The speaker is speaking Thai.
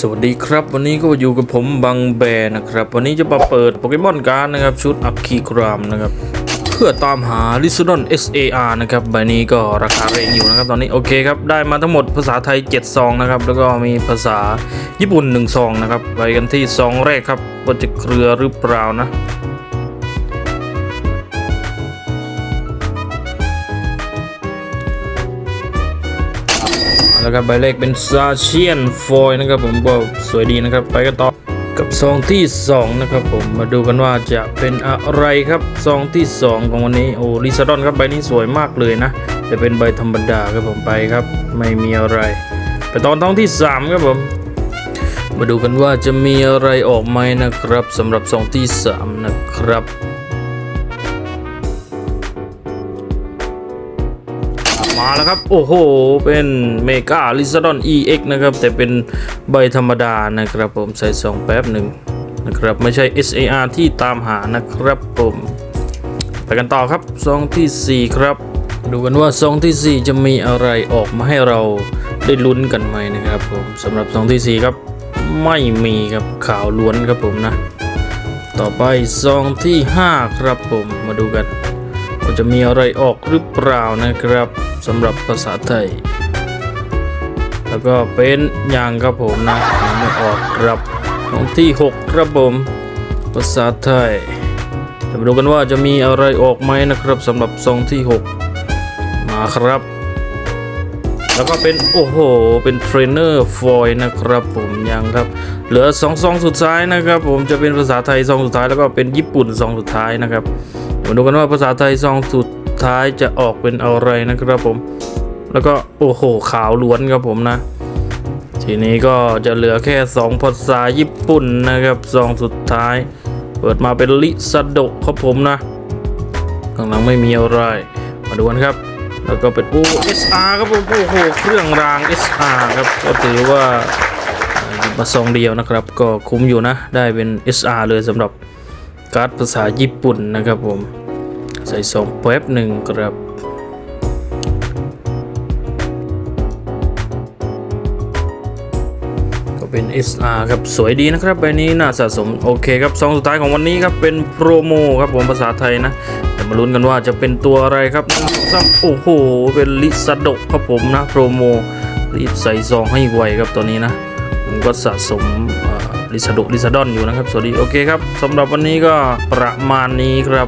สวัสดีครับวันนี้ก็อยู่กับผมบังแบนะครับ วันนี้จะมาเปิดโปเกมอนการ์ดนะครับชุดอัคคีกรามนะครับ เพื่อตามหาลิซูดอน SAR นะครับใบนี้ก็ราคาแรงอยู่นะครับ ตอนนี้โอเคครับได้มาทั้งหมดภาษาไทย 7 ซองนะครับ แล้วก็มีภาษาญี่ปุ่น 1 ซองนะครับ ไปกันที่ซองแรกครับว่าจะเครือหรือเปล่านะ แล้วก็ใบแรกเป็นซาเชียนฟอยนะครับผมก็สวยดีนะครับ ไปกันต่อกับซองที่ 2 นะครับผมมาดูกันว่าจะเป็นอะไรครับซองที่ 2 ของวันนี้โอ้ลิซาดอนครับใบนี้สวยมากเลยนะแต่เป็นใบธรรมดาครับผมไปครับ ไม่มีอะไร ไปตอนท้องที่ 3 ครับผมมาดูกันว่าจะมีอะไรออกไหมนะครับสำหรับซองที่ 3 นะครับ มาแล้วครับ โอ้โห เป็นเมกาลิซาดอน EX นะครับ แต่เป็นใบธรรมดานะครับผมใส่ซองแป๊บหนึ่งนะครับ ไม่ใช่ SAR ที่ตามหานะครับผมไปกันต่อครับซองทีสี่4 ครับ ดูกันว่าซองทีสี่ 4 จะมีอะไรออกมาให้เราได้ลุ้นกันไหมนะครับผมสำหรับซองทีสี่ 4 ครับ ไม่มีครับข่าวล้วนครับผมนะ ต่อไปซองที่ 5 ครับผมมาดูกัน ว่าจะมีอะไรออกหรือเปล่านะครับสำหรับภาษาไทย แล้วก็เป็นอย่างครับผมนะยังไม่ออกครับของที่ 6 ครับผมภาษาไทยจะมาดูกันว่าจะมีอะไรออกไหมนะครับสำหรับซองที่ 6 มาครับ แล้วก็เป็นโอ้โห เป็นเทรนเนอร์ฟอยนะครับผมยังครับ เหลือ2ซองสุดท้ายนะครับ ผมจะเป็นภาษาไทยซองสุดท้ายแล้วก็เป็นญี่ปุ่นซองสุดท้ายนะครับ มาดูกันว่าภาษาไทยซองสุดท้ายจะออกเป็นอะไรนะครับผม แล้วก็โอ้โหขาวล้วนครับผมนะ ทีนี้ก็จะเหลือแค่ 2 ภาษาญี่ปุ่นนะครับซองสุดท้าย เปิดมาเป็นลิซาโดะครับผมนะข้างหลังไม่มีอะไร มาดูกันครับ แล้วก็เป็นโอ้ SR ครับผมโอ้โหเครื่องราง SR ครับก็ถือว่ามาซองเดียวนะครับ ก็คุ้มอยู่นะ ได้เป็น SR เลยสำหรับการ์ดภาษาญี่ปุ่นนะครับผม ใส่ซองแป๊บหนึ่งครับ ก็เป็น SR ครับ สวยดีนะครับใบนี้น่าสะสม โอเคครับซองสุดท้ายของวันนี้ครับ เป็นโปรโมครับผมภาษาไทยนะเดี๋ยวมาลุ้นกันว่าจะเป็นตัวอะไรครับสองสามโอ้โห เป็นลิซาโดครับผมนะ โปรโมรีบใส่ซองให้ไวครับตัวนี้นะ ผมก็สะสมลิซาโดลิซาดอนอยู่นะครับ สวัสดี โอเคครับสำหรับวันนี้ก็ประมาณนี้ครับ